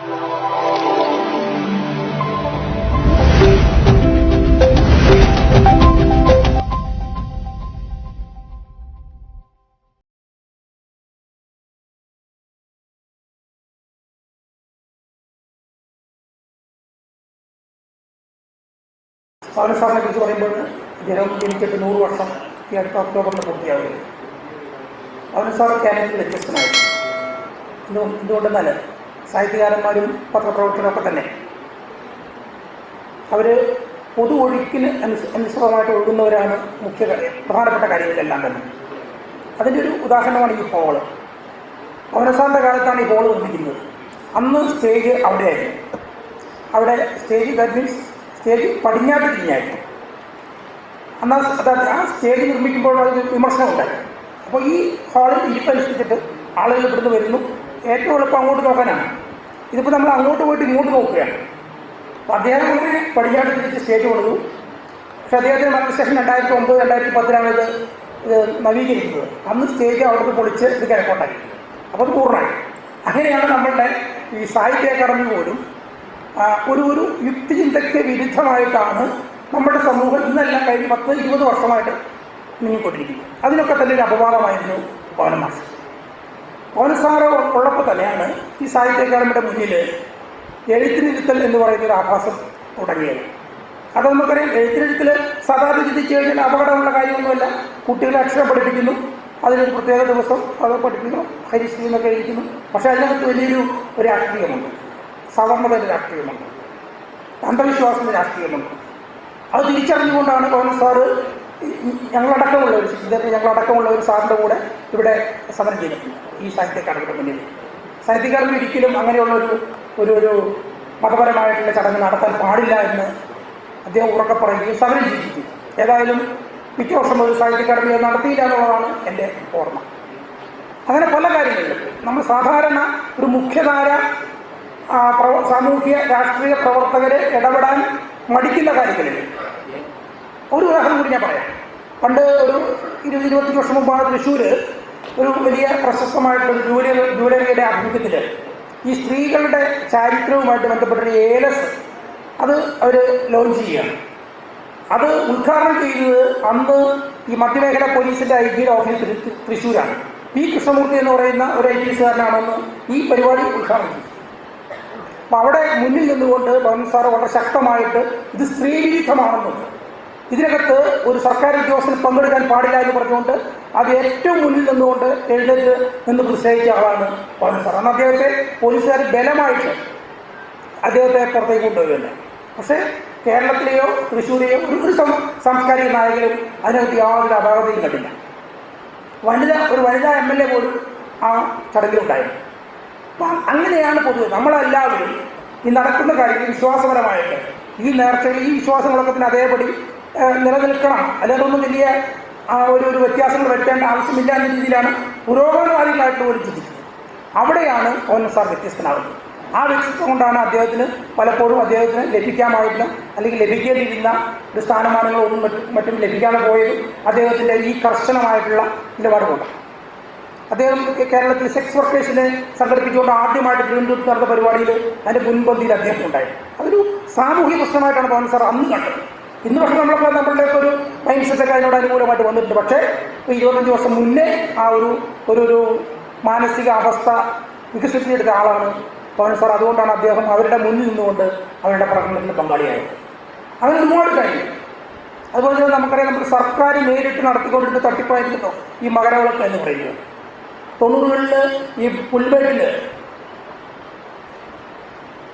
പൗരസാറിനെ കുറിച്ച് പറയുമ്പോൾ ഇദ്ദേഹം ജനിച്ചിട്ട് നൂറ് വർഷം ഈ അടുത്ത ഒക്ടോബറിൽ പൂർത്തിയാവുകയും പൗരസാർ കേരളത്തിൽ വ്യത്യസ്തനായിരുന്നു എന്തു എന്തുകൊണ്ടെന്നാൽ സാഹിത്യകാരന്മാരും പത്രപ്രവർത്തകരൊക്കെ തന്നെ. അവർ പൊതു ഒഴുക്കിന് അനുസ അനുസൃതമായിട്ട് ഒഴുകുന്നവരാണ് മുഖ്യ പ്രധാനപ്പെട്ട കാര്യങ്ങളിലെല്ലാം തന്നെ. അതിന്റെ ഒരു ഉദാഹരണമാണ് ഈ ഹോൾ. പൗരസാറിന്റെ കാലത്താണ് ഈ ഹോൾ നിർമ്മിക്കുന്നത് അന്ന് സ്റ്റേജ് അവിടെയായിരുന്നു. അവിടെ സ്റ്റേജ് ദാറ്റ് മീൻസ് സ്റ്റേജ് പടിഞ്ഞാട്ട് തിരിഞ്ഞായിരുന്നു. അന്ന് ആ സ്റ്റേജ് നിർമ്മിക്കുമ്പോൾ അത് വിമർശനം ഉണ്ടായി അപ്പോൾ ഈ ഹാളിൽ ഇരിപ്പനുസരിച്ചിട്ട് ആളുകൾ ഇവിടുന്ന് വരുന്നു. ഏറ്റവും എളുപ്പം അങ്ങോട്ട് നോക്കാനാണ്. ഇതിപ്പോൾ നമ്മൾ അങ്ങോട്ട് പോയിട്ട് ഇങ്ങോട്ട് നോക്കുകയാണ് അപ്പോൾ അദ്ദേഹം ഒരു പടിഞ്ഞാട്ട് തിരിച്ച് സ്റ്റേജ് കൊടുത്തു. പക്ഷെ അദ്ദേഹത്തിന് മരണശേഷം രണ്ടായിരത്തി ഒമ്പത് രണ്ടായിരത്തി പത്തിലാണ് ഇത് നവീകരിക്കുന്നത്. അന്ന് സ്റ്റേജ് അവിടുന്ന് പൊളിച്ച് ഇത് കിഴക്കോട്ടായി അപ്പോൾ അത് പൂർണമായി. അങ്ങനെയാണ് നമ്മളുടെ ഈ സാഹിത്യ അക്കാദമി പോലും ഒരു ഒരു യുക്തിചിന്തയ്ക്ക് വിരുദ്ധമായിട്ടാണ് നമ്മുടെ സമൂഹം ഇന്നെല്ലാം കഴിഞ്ഞ് പത്ത് ഇരുപത് വർഷമായിട്ട് നീങ്ങിക്കൊണ്ടിരിക്കുന്നത്. അതിനൊക്കെ തന്നെ ഒരു അപവാദമായിരുന്നു പവനമാഷ് പവനസാറ് ഉള്ളപ്പോൾ തന്നെയാണ് ഈ സാഹിത്യ അക്കാദമിയുടെ മുന്നിൽ എഴുത്തിനിരുത്തൽ എന്ന് പറയുന്ന ഒരു ആഭാസം തുടങ്ങിയത്. അത് നമുക്കറിയാം എഴുത്തിനെഴുത്തിൽ സാധാരണ ചിന്തിച്ചു കഴിഞ്ഞാൽ അപകടമുള്ള കാര്യമൊന്നുമല്ല. കുട്ടികളെ അക്ഷരം പഠിപ്പിക്കുന്നു അതിനൊരു പ്രത്യേക ദിവസം അത് പഠിപ്പിക്കുന്നു ഹരിശ്രീ എന്നൊക്കെ എഴുതിക്കുന്നു. പക്ഷേ അതിനകത്ത് വലിയൊരു രാഷ്ട്രീയമുണ്ട്. സവർണതയുടെ രാഷ്ട്രീയമുണ്ട്. അന്ധവിശ്വാസത്തിന്റെ രാഷ്ട്രീയമുണ്ട്. അത് തിരിച്ചറിഞ്ഞുകൊണ്ടാണ് കോൺഗ്രസ് സാറ് ഞങ്ങളടക്കമുള്ളവർ സിദ്ധാർത്ഥ ഞങ്ങളടക്കമുള്ള ഒരു സാറിന്റെ കൂടെ ഇവിടെ സമരം ചെയ്തിട്ടുണ്ട്. ഈ സാഹിത്യക്കാരുടെ മുന്നിൽ. സാഹിത്യക്കാരന് ഒരിക്കലും അങ്ങനെയുള്ള ഒരു ഒരു ഒരു മതപരമായിട്ടുള്ള ചടങ്ങ് നടത്താൻ പാടില്ല എന്ന് അദ്ദേഹം ഉറക്കെ പറയുകയും സമരം ചെയ്യിപ്പിച്ചു ഏതായാലും മിക്ക വർഷം ഒരു സാഹിത്യക്കാരനെ നടത്തിയില്ല എന്നുള്ളതാണ് എന്റെ ഓർമ്മ. അങ്ങനെ പല കാര്യങ്ങളിലും നമ്മൾ സാധാരണ ഒരു മുഖ്യധാര സാമൂഹ്യ രാഷ്ട്രീയ പ്രവർത്തകരെ ഇടപെടാൻ മടിക്കുന്ന കാര്യങ്ങളിൽ ഒരു ഉദാഹരണം കൂടി ഞാൻ പറയാം. പണ്ട് ഒരു ഇരുപത് ഇരുപത്തി വർഷം മുമ്പാണ് തൃശ്ശൂർ ഒരു വലിയ പ്രശസ്തമായിട്ടുള്ള ജൂവലറി ജൂവലറിയുടെ ആഭിമുഖ്യത്തിൽ ഈ സ്ത്രീകളുടെ ചാരിത്രവുമായിട്ട് ബന്ധപ്പെട്ടൊരു ഏലസ് അത് അവർ ലോഞ്ച് ചെയ്യുകയാണ്. അത് ഉദ്ഘാടനം ചെയ്തത് അന്ന് ഈ മധ്യമേഖല പോലീസിന്റെ ഐ ജിയുടെ ഓഫീസ് തൃശ്ശൂരാണ്. പി. കൃഷ്ണമൂർത്തി എന്ന് പറയുന്ന ഒരു ഐ പി എസുകാരനാണെന്ന് ഈ പരിപാടി ഉദ്ഘാടനം ചെയ്തു. അപ്പം അവിടെ മുന്നിൽ നിന്നുകൊണ്ട് ഭവൻ സാറ് വളരെ ശക്തമായിട്ട് ഇത് സ്ത്രീ വിരുദ്ധമാണെന്നും ഇതിനകത്ത് ഒരു സർക്കാർ ഉദ്യോഗസ്ഥന് പങ്കെടുക്കാൻ പാടില്ല എന്ന് പറഞ്ഞുകൊണ്ട് അത് ഏറ്റവും മുന്നിൽ നിന്നുകൊണ്ട് എഴുന്നേറ്റ് നിന്ന് പ്രതിഷേധിച്ച ആളാണ് ഭവൻ സാർ. അന്ന് അദ്ദേഹത്തെ പോലീസുകാർ ബലമായിട്ട് അദ്ദേഹത്തെ പുറത്തേക്ക് കൊണ്ടുവരികയല്ല പക്ഷേ കേരളത്തിലെയോ തൃശ്ശൂരെയോ ഒരു ഒരു സാംസ്കാരിക നായകരും അതിനകത്ത് യാതൊരു അപാകതയും കണ്ടില്ല. വനിത ഒരു വനിതാ എം എൽ എ പോലും ആ ചടങ്ങിലുണ്ടായിരുന്നു. അപ്പം അങ്ങനെയാണ് പൊതുവെ നമ്മളെല്ലാവരും ഈ നടക്കുന്ന കാര്യങ്ങൾ വിശ്വാസപരമായിട്ട് ഈ നേർച്ചകൾ ഈ വിശ്വാസങ്ങളൊക്കെ തന്നെ അതേപടി നിലനിൽക്കണം. ഒന്നും വലിയ ഒരു ഒരു വ്യത്യാസങ്ങൾ വരുത്തേണ്ട ആവശ്യമില്ല എന്ന രീതിയിലാണ് പുരോഗമനവാദികളായിട്ട് പോലും ചിന്തിക്കുന്നത് അവിടെയാണ് ഓൻ സാർ വ്യത്യസ്തനാകുന്നത് ആ വ്യക്തിത്വം കൊണ്ടാണ് അദ്ദേഹത്തിന് പലപ്പോഴും അദ്ദേഹത്തിന് ലഭിക്കാമായിരുന്ന അല്ലെങ്കിൽ ലഭിക്കേണ്ടിയിരുന്ന ഒരു സ്ഥാനമാനങ്ങളൊന്നും മറ്റും ലഭിക്കാതെ പോയത് അദ്ദേഹത്തിന്റെ ഈ കർശനമായിട്ടുള്ള നിലപാട് കൊണ്ട് അദ്ദേഹം കേരളത്തിൽ സെക്സ് വർക്കേഴ്സിനെ സംഘടിപ്പിച്ചുകൊണ്ട് ആദ്യമായിട്ട് തിരുവനന്തപുരത്ത് നടന്ന പരിപാടിയിൽ അതിന്റെ മുൻപന്തിയിൽ അദ്ദേഹം ഉണ്ടായിരുന്നു. അതൊരു സാമൂഹിക പ്രശ്നമായിട്ടാണ് പവൻ സാർ അന്ന് കണ്ടത്. ഇന്ന് പക്ഷെ നമ്മളൊക്കെ നമ്മളുടെ ഒരു മൈൻഡ് സെറ്റൊക്കെ അതിനോട് അനുകൂലമായിട്ട് വന്നിട്ടുണ്ട്. പക്ഷേ ഇരുപത്തഞ്ച് വർഷം മുന്നേ ആ ഒരു ഒരു ഒരു മാനസിക അവസ്ഥ വികസിപ്പിച്ചെടുത്ത ആളാണ് പവൻ സാർ. അതുകൊണ്ടാണ് അദ്ദേഹം അവരുടെ മുന്നിൽ നിന്നുകൊണ്ട് അവരുടെ പ്രകടനത്തിന് പങ്കാളിയായത്. അങ്ങനെ ഒരുപാട് കാര്യം അതുപോലെ തന്നെ നമുക്കറിയാം നമ്മുടെ സർക്കാർ നേരിട്ട് നടത്തിക്കൊണ്ടിരുന്ന തട്ടിപ്പായിരുന്നല്ലോ ഈ മകരവിളക്ക് എന്ന് പറയുന്നത്. തൊണ്ണൂറുകളിൽ ഈ പുൽമേട്ടിൽ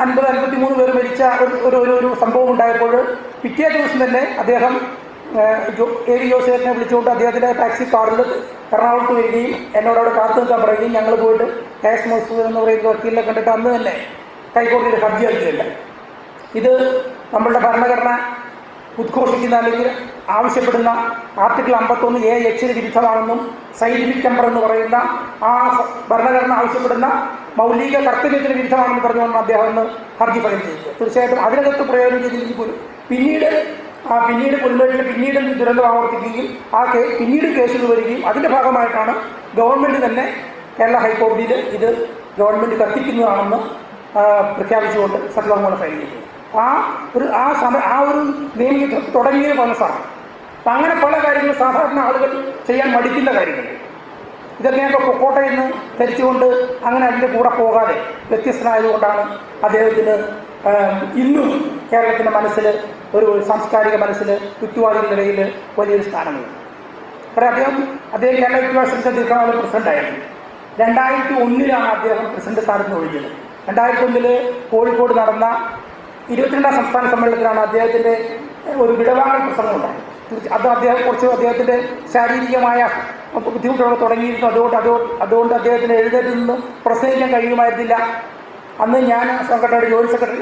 അൻപത് അൻപത്തി മൂന്ന് പേർ മരിച്ച ഒരു ഒരു ഒരു സംഭവം ഉണ്ടായപ്പോൾ പിറ്റേ ദിവസം തന്നെ അദ്ദേഹം എ വി ജോസേഫിനെ വിളിച്ചുകൊണ്ട് അദ്ദേഹത്തിന്റെ ടാക്സി കാറിൽ എറണാകുളത്ത് വരികയും എന്നോട് അവിടെ കാത്തു നിൽക്കാൻ പറയുകയും ഞങ്ങൾ പോയിട്ട് കാഷ് മസൂദ് എന്ന് പറയുന്ന വക്കീലിനെ കണ്ടിട്ട് അന്ന് തന്നെ ഹൈക്കോടതിയിൽ ഹർജി അറിയില്ല ഇത് നമ്മളുടെ ഭരണഘടന ഉദ്ഘോഷിക്കുന്ന അല്ലെങ്കിൽ ആവശ്യപ്പെടുന്ന ആർട്ടിക്കിൾ അമ്പത്തൊന്ന് എ എച്ചിന് വിരുദ്ധമാണെന്നും സൈന്റിഫിക് ടെമ്പർ എന്ന് പറയുന്ന ആ ഭരണഘടന ആവശ്യപ്പെടുന്ന മൗലിക കർത്തവ്യത്തിന് വിരുദ്ധമാണെന്ന് പറഞ്ഞുകൊണ്ട് അദ്ദേഹം ഒന്ന് ഹർജി ഫയൽ ചെയ്തത്. തീർച്ചയായിട്ടും അതിനകത്ത് പ്രയോജനം ചെയ്തില്ലെങ്കിൽ പോലും. പിന്നീട് ആ പിന്നീട് പുൽമേട്ടിൽ പിന്നീട് ദുരന്തം ആവർത്തിക്കുകയും ആ പിന്നീട് കേസുകൾ വരികയും അതിന്റെ ഭാഗമായിട്ടാണ് ഗവൺമെന്റ് തന്നെ കേരള ഹൈക്കോടതിയിൽ ഇത് ഗവൺമെന്റ് കത്തിക്കുന്നതാണെന്ന് പ്രഖ്യാപിച്ചുകൊണ്ട് സത്യവാങ്മൂലം ഫയൽ ചെയ്തു ആ ഒരു ആ സമ ആ ഒരു നിയമം തുടങ്ങിയ മനസ്സാണ് അങ്ങനെ പല കാര്യങ്ങളും സാധാരണ ആളുകൾ ചെയ്യാൻ മടിക്കുന്ന കാര്യങ്ങൾ. ഇതൊക്കെയൊക്കെ കോട്ടയിൽ നിന്ന് ധരിച്ചുകൊണ്ട് അങ്ങനെ അതിന്റെ കൂടെ പോകാതെ വ്യത്യസ്തനായതുകൊണ്ടാണ് അദ്ദേഹത്തിന് ഇന്നും കേരളത്തിന്റെ മനസ്സിൽ ഒരു സാംസ്കാരിക മനസ്സിൽ യുക്തിവാദികളുടെ ഇടയിൽ വലിയൊരു സ്ഥാനമുണ്ട്. കാരണം അദ്ദേഹം അദ്ദേഹം കേരള വിദ്യാഭ്യാസത്തിന്റെ ദീർഘകാല പ്രസിഡന്റായിരുന്നു. രണ്ടായിരത്തി ഒന്നിലാണ് അദ്ദേഹം പ്രസിഡന്റ് സ്ഥാനത്ത് ഒഴിഞ്ഞത്. രണ്ടായിരത്തി ഒന്നിൽ കോഴിക്കോട് നടന്ന ഇരുപത്തിരണ്ടാം സംസ്ഥാന സമ്മേളനത്തിലാണ് അദ്ദേഹത്തിന്റെ ഒരു വിടവാങ്ങൽ പ്രസംഗം ഉണ്ടായത്. അത് അദ്ദേഹം കുറച്ച് അദ്ദേഹത്തിന്റെ ശാരീരികമായ ബുദ്ധിമുട്ടുകൾ തുടങ്ങിയിരുന്നു. അതുകൊണ്ട് അതുകൊണ്ട് അതുകൊണ്ട് അദ്ദേഹത്തിന് എഴുന്നേറ്റ് നിന്ന് പ്രസംഗിക്കാൻ കഴിയുമായിരുന്നില്ല. അന്ന് ഞാൻ സംഘടനയുടെ ജോലി സെക്രട്ടറി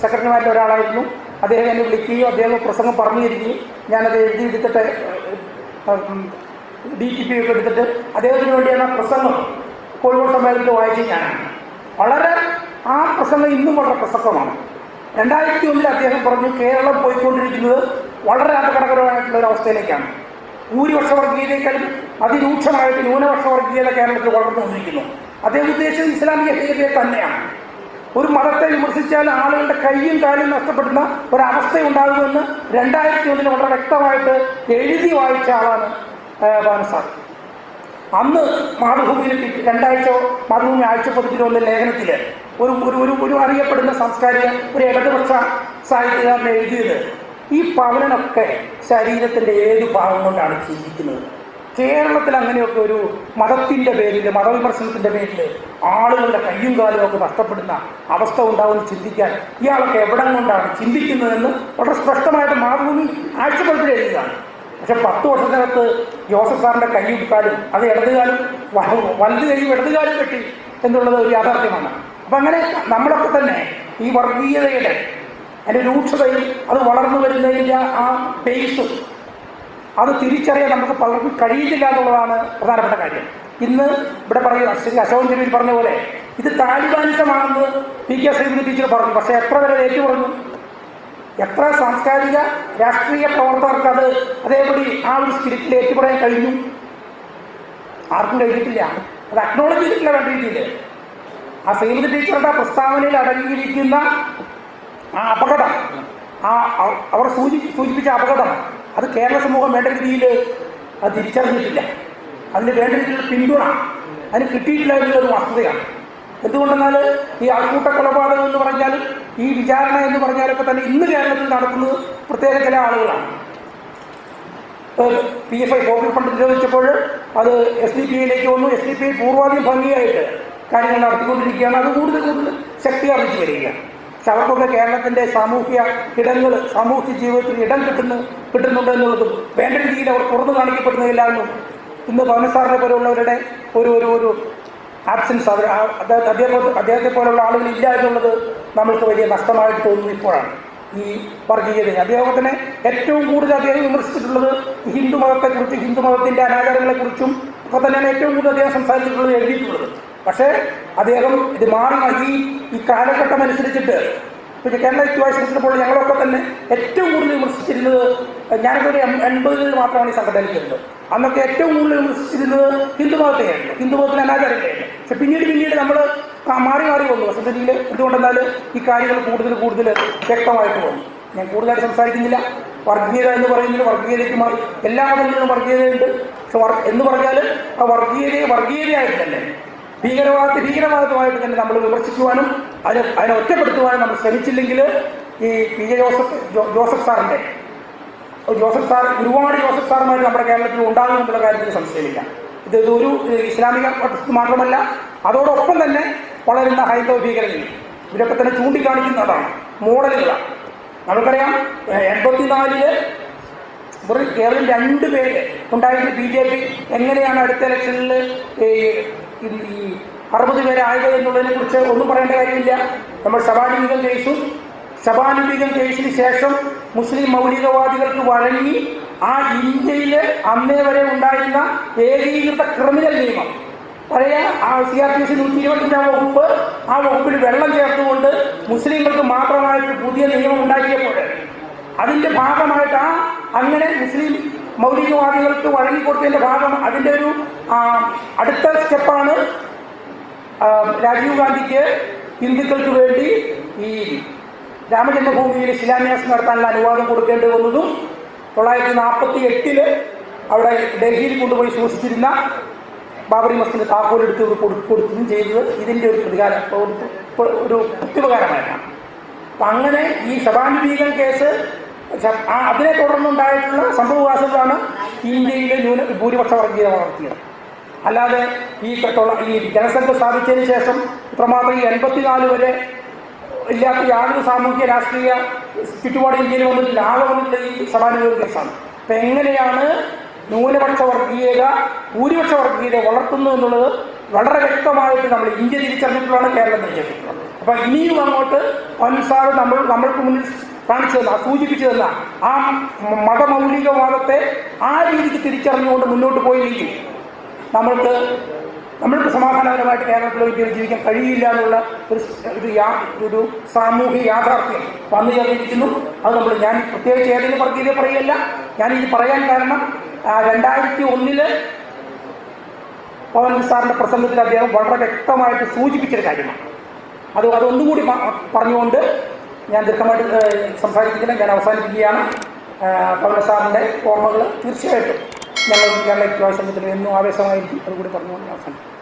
സെക്രട്ടറിമാരിൽ ഒരാളായിരുന്നു. അദ്ദേഹം എന്നെ വിളിക്കുകയും അദ്ദേഹം പ്രസംഗം പറഞ്ഞു തരികയും ഞാനത് എഴുതിയെടുത്തിട്ട് ഡി ടി പി ഒക്കെ എടുത്തിട്ട് അദ്ദേഹത്തിന് വേണ്ടിയാണ് പ്രസംഗം കോഴിക്കോട് സമ്മേളനത്തിൽ വായിച്ചത് ഞാൻ. വളരെ ആ പ്രസംഗം ഇന്നും വളരെ പ്രസക്തമാണ്. രണ്ടായിരത്തി ഒന്നിൽ അദ്ദേഹം പറഞ്ഞു കേരളം പോയിക്കൊണ്ടിരിക്കുന്നത് വളരെ അപകടകരമായിട്ടുള്ള ഒരു അവസ്ഥയിലേക്കാണ്. ഭൂരിപക്ഷ വർഗീയതയെക്കാളും അതിരൂക്ഷമായിട്ട് ന്യൂനപക്ഷ വർഗീയത കേരളത്തിൽ വളർന്നു വന്നിരിക്കുന്നു അതേ ഉദ്ദേശം ഇസ്ലാമിക ഭീകരതയെ തന്നെയാണ്. ഒരു മതത്തെ വിമർശിച്ചാൽ ആളുകളുടെ കൈയും കാലും നഷ്ടപ്പെടുന്ന ഒരവസ്ഥ ഉണ്ടാകുമെന്ന് രണ്ടായിരത്തി ഒന്നിൽ വളരെ വ്യക്തമായിട്ട് എഴുതി വായിച്ച ആളാണ് ബാനസാർ. അന്ന് മാതൃഭൂമിയിൽ രണ്ടാഴ്ച മാതൃഭൂമി ആഴ്ചപ്പതിപ്പിൽ വന്ന ലേഖനത്തിൽ ഒരു ഒരു ഒരു അറിയപ്പെടുന്ന സാംസ്കാരിക ഒരു ഇടതുപക്ഷ സാഹിത്യകാരൻ എഴുതിയത് ഈ പവനനൊക്കെ ശരീരത്തിന്റെ ഏത് ഭാഗം കൊണ്ടാണ് ചിന്തിക്കുന്നത്? കേരളത്തിൽ അങ്ങനെയൊക്കെ ഒരു മതത്തിന്റെ പേരിൽ മതവിമർശനത്തിന്റെ പേരിൽ ആളുകളുടെ കയ്യും കാലും ഒക്കെ നഷ്ടപ്പെടുന്ന അവസ്ഥ ഉണ്ടാവുമെന്ന് ചിന്തിക്കാൻ ഇയാളൊക്കെ എവിടം കൊണ്ടാണ് ചിന്തിക്കുന്നതെന്ന് വളരെ സ്പഷ്ടമായിട്ട് മാതൃഭൂമി ആഴ്ചപ്പെടുത്തി എഴുതിയതാണ് പക്ഷെ പത്ത് വർഷത്തിനകത്ത് ജോസഫ് സാറിന്റെ കൈ കാലും അത് ഇടതുകാലും വലത് കൈയും ഇടതുകാലും കെട്ടി എന്നുള്ളത് ഒരു യാഥാർത്ഥ്യമാണ്. അപ്പം അങ്ങനെ നമ്മളൊക്കെ തന്നെ ഈ വർഗീയതയുടെ അതിന്റെ രൂക്ഷതയിൽ അത് വളർന്നു വരുന്നതിന്റെ ആ പേസ് അത് തിരിച്ചറിയാൻ നമുക്ക് പലർക്കും കഴിയുന്നില്ല എന്നുള്ളതാണ് പ്രധാനപ്പെട്ട കാര്യം. ഇന്ന് ഇവിടെ പറയുന്ന ശ്രീ അശോകൻ ജമീൽ പറഞ്ഞ പോലെ ഇത് താലിബാനിസമാണെന്ന് പി കെ ശ്രീമതി ടീച്ചർ പറഞ്ഞു. പക്ഷേ എത്ര വരെ ഏറ്റു പറഞ്ഞു എത്ര സാംസ്കാരിക രാഷ്ട്രീയ പ്രവർത്തകർക്ക് അത് അതേപടി ആ ഒരു സ്പിരിറ്റിൽ ഏറ്റുപറയാൻ കഴിഞ്ഞു? ആർക്കും കഴിഞ്ഞിട്ടില്ല. അത് അക്നോളജ് ചെയ്തിട്ടില്ല വേണ്ട രീതിയിൽ. ആ ശ്രീമതി ടീച്ചറുടെ പ്രസ്താവനയിൽ അടങ്ങിയിരിക്കുന്ന ആ അപകടം. ആ അവർ സൂചി സൂചിപ്പിച്ച അപകടം. അത് കേരള സമൂഹം വേണ്ട രീതിയിൽ അത് തിരിച്ചറിഞ്ഞിട്ടില്ല. അതിന് വേണ്ട രീതിയിലുള്ള പിന്തുണ അതിന് കിട്ടിയിട്ടില്ല എന്നുള്ളൊരു വസ്തുതയാണ്. എന്തുകൊണ്ടെന്നാൽ ഈ ആൾക്കൂട്ട കൊലപാതകം എന്ന് പറഞ്ഞാൽ ഈ വിചാരണ എന്ന് പറഞ്ഞാലൊക്കെ തന്നെ ഇന്ന് കേരളത്തിൽ നടക്കുന്നത് പ്രത്യേക ചില ആളുകളാണ്. P F I Covid fund നിരോധിച്ചപ്പോൾ അത് എസ് ഡി പി ഐയിലേക്ക് വന്നു. എസ് ഡി പി ഐ പൂർവാധികം ഭംഗിയായിട്ട് കാര്യങ്ങൾ നടത്തിക്കൊണ്ടിരിക്കുകയാണ്. അത് കൂടുതൽ കൂടുതൽ ശക്തി ആർജിച്ചു വരികയാണ്. പക്ഷെ അവർക്കൊക്കെ കേരളത്തിന്റെ സാമൂഹ്യ ഇടങ്ങൾ സാമൂഹ്യ ജീവിതത്തിൽ ഇടം കിട്ടുന്നു കിട്ടുന്നുണ്ട് എന്നുള്ളതും വേണ്ട രീതിയിൽ അവർ തുറന്നു കാണിക്കപ്പെടുന്നില്ല എന്നും ഇന്ന് പവനസാറിനെ പോലെയുള്ളവരുടെ ഒരു ഒരു ഒരു ആബ്സെൻസ് അവർ അദ്ദേഹത്തെ അദ്ദേഹത്തെ പോലുള്ള ആളുകൾ ഇല്ല എന്നുള്ളത് നമ്മൾക്ക് വലിയ നഷ്ടമായിട്ട് തോന്നുന്നു ഇപ്പോഴാണ് ഈ വർഗീയത. അദ്ദേഹത്തിനെ ഏറ്റവും കൂടുതൽ അദ്ദേഹം വിമർശിച്ചിട്ടുള്ളത് ഹിന്ദു മതത്തെക്കുറിച്ച് അനാചാരങ്ങളെക്കുറിച്ചും ഒക്കെ തന്നെയാണ് ഏറ്റവും കൂടുതൽ അദ്ദേഹം സംസാരിച്ചിട്ടുള്ളത് എഴുതിയിട്ടുള്ളത്. അദ്ദേഹം ഇത് മാറി ഈ ഈ കാലഘട്ടം അനുസരിച്ചിട്ട്. പിന്നെ കേരള യുവാശിച്ചപ്പോൾ ഞങ്ങളൊക്കെ തന്നെ ഏറ്റവും കൂടുതൽ വിമർശിച്ചിരുന്നത് ഞാനൊക്കെ ഒരു എൺ- എൺപതുകളിൽ മാത്രമാണ് ഈ സംഘടനയിൽ ചെന്നത് അന്നൊക്കെ ഏറ്റവും കൂടുതൽ വിമർശിച്ചിരുന്നത് ഹിന്ദു മതത്തെയായിരുന്നു. ഹിന്ദു മതത്തിലെ അനാചാരങ്ങളെയായിരുന്നു പക്ഷെ പിന്നീട് പിന്നീട് നമ്മൾ മാറി മാറി വന്നു. വസന്തയിൽ എന്തുകൊണ്ടെന്നാൽ ഈ കാര്യങ്ങൾ കൂടുതൽ കൂടുതൽ വ്യക്തമായിട്ട് വന്നു. ഞാൻ കൂടുതലായിട്ട് സംസാരിക്കുന്നില്ല. വർഗീയത എന്ന് പറയുന്നത് വർഗീയതയ്ക്ക് മാറി. എല്ലാ മതങ്ങളിലും വർഗീയതയുണ്ട്. പക്ഷെ എന്ന് പറഞ്ഞാൽ ആ വർഗീയതയെ വർഗീയതയായിട്ടല്ലേ ഭീകരവാദത്തെ ഭീകരവാദമായിട്ട് തന്നെ നമ്മൾ വിമർശിക്കുവാനും അതിനെ അതിനെ ഒറ്റപ്പെടുത്തുവാനും നമ്മൾ ശ്രമിച്ചില്ലെങ്കിൽ ഈ പി ജെ ജോസഫ് ജോസഫ് സാറിന്റെ ജോസഫ് സാർ ഒരുപാട് ജോസഫ് സാറുമായിട്ട് നമ്മുടെ കേരളത്തിൽ ഉണ്ടാകും എന്നുള്ള കാര്യത്തിൽ സംശയമില്ല. ഇത് ഇതൊരു ഇസ്ലാമിക പ്രശ്നം മാത്രമല്ല അതോടൊപ്പം തന്നെ വളരുന്ന ഹൈന്ദവ ഭീകരതയും. ഇവരൊക്കെ തന്നെ ചൂണ്ടിക്കാണിക്കുന്നതാണ് മോഡലുകളാണ്. നമുക്കറിയാം എൺപത്തിനാലിൽ വെറും കേരളം രണ്ട് പേര് ഉണ്ടായിരുന്ന ബി ജെ പി എങ്ങനെയാണ് അടുത്ത ഇലക്ഷനിൽ ഈ അറുപത് പേരെ പേരായത് എന്നുള്ളതിനെ കുറിച്ച് ഒന്നും പറയേണ്ട കാര്യമില്ല. നമ്മൾ ശബാനുബീഗം കേസും ശബാനുബീഗം കേസിന് ശേഷം മുസ്ലിം മൗലികവാദികൾക്ക് വഴങ്ങി ആ ഇന്ത്യയിൽ അന്നേ വരെ ഉണ്ടായിരുന്ന ഏകീകൃത ക്രിമിനൽ നിയമം. പഴയ ആ സി ആർ പി സി നൂറ്റി ഇരുപത്തിയഞ്ചാം വകുപ്പ് ആ വകുപ്പിൽ വെള്ളം ചേർത്തുകൊണ്ട് മുസ്ലിങ്ങൾക്ക് മാത്രമായിട്ട് പുതിയ നിയമം ഉണ്ടാക്കിയപ്പോൾ അതിന്റെ ഭാഗമായിട്ട് അങ്ങനെ മുസ്ലിം മൗലികവാദികൾക്ക് വഴങ്ങിക്കൊടുത്തതിന്റെ ഭാഗം അതിന്റെ ഒരു അടുത്ത സ്റ്റെപ്പാണ് രാജീവ് ഗാന്ധിക്ക് ഹിന്ദുക്കൾക്ക് വേണ്ടി ഈ രാമജന്മഭൂമിയിൽ ശിലാന്യാസം നടത്താനുള്ള അനുവാദം കൊടുക്കേണ്ടി വന്നതും തൊള്ളായിരത്തി നാൽപ്പത്തി എട്ടിൽ അവിടെ ഡൽഹിയിൽ കൊണ്ടുപോയി സൂക്ഷിച്ചിരുന്ന ബാബറി മസ്ജിദ് താക്കോൽ എടുത്ത് കൊടു കൊടുക്കുകയും ചെയ്തത് ഇതിന്റെ ഒരു പ്രതികാരം ഒരു പ്രത്യുപകാരമായിട്ടാണ് അപ്പം അങ്ങനെ ഈ ശബാനുബീകം കേസ് ആ അതിനെ തുടർന്നുണ്ടായിട്ടുള്ള സംഭവവാസങ്ങളാണ് ഇന്ത്യയിലെ ന്യൂന ഭൂരിപക്ഷ വർഗീയത വളർത്തിയത്. അല്ലാതെ ഈ ഈ ജനസംഖ്യ സ്ഥാപിച്ചതിന് ശേഷം ഇത്രമാത്രം ഈ എൺപത്തിനാല് വരെ ഇല്ലാത്ത യാതൊരു സാമൂഹ്യ രാഷ്ട്രീയ ചുറ്റുപാട് ഇന്ത്യയിൽ വന്നിട്ടില്ല. ആകെ ഈ സമാനുഭവ കേസാണ്. അപ്പം എങ്ങനെയാണ് ന്യൂനപക്ഷ വർഗീയത ഭൂരിപക്ഷ വർഗീയത വളർത്തുന്നു എന്നുള്ളത് വളരെ വ്യക്തമായിട്ട് നമ്മൾ ഇന്ത്യ തിരിച്ചറിഞ്ഞിട്ടുള്ളതാണ് കേരളം തിരിച്ചറിഞ്ഞിട്ടുള്ളത്. അപ്പം ഇനിയും അങ്ങോട്ട് പൻസാർ നമ്മൾ നമ്മൾക്ക് മുന്നിൽ കാണിച്ചു സൂചിപ്പിച്ചതല്ല. ആ മതമൗലികവാദത്തെ ആ രീതിക്ക് തിരിച്ചറിഞ്ഞുകൊണ്ട് മുന്നോട്ട് പോയില്ലെങ്കിൽ നമ്മൾക്ക് നമ്മൾക്ക് സമാധാനപരമായിട്ട് കേരളത്തിൽ ഒരിക്കലും ജീവിക്കാൻ കഴിയില്ല എന്നുള്ള ഒരു ഒരു ഒരു സാമൂഹിക യാഥാർത്ഥ്യം വന്നു ചേർന്നിരിക്കുന്നു. അത് നമ്മൾ ഞാൻ പ്രത്യേകിച്ച് ഏതെങ്കിലും വർഗീയത പറയുകയല്ല. ഞാൻ ഇത് പറയാൻ കാരണം രണ്ടായിരത്തി ഒന്നിൽ പവൻ സാറിന്റെ പ്രസംഗത്തിൽ അദ്ദേഹം വളരെ വ്യക്തമായിട്ട് സൂചിപ്പിച്ചൊരു കാര്യമാണ്. അത് അതൊന്നുകൂടി പറഞ്ഞുകൊണ്ട് ഞാൻ ദീർഘമായിട്ട് സംസാരിക്കുന്നില്ല ഞാൻ അവസാനിപ്പിക്കുകയാണ്. പവന സാറിന്റെ ഓർമ്മകൾ തീർച്ചയായിട്ടും ഞങ്ങൾ കേരള യുവ സംഘത്തിന് എന്നും ആവേശമായിരിക്കും. അതുകൂടി പറഞ്ഞുകൊണ്ട് അവസാനിപ്പിക്കും.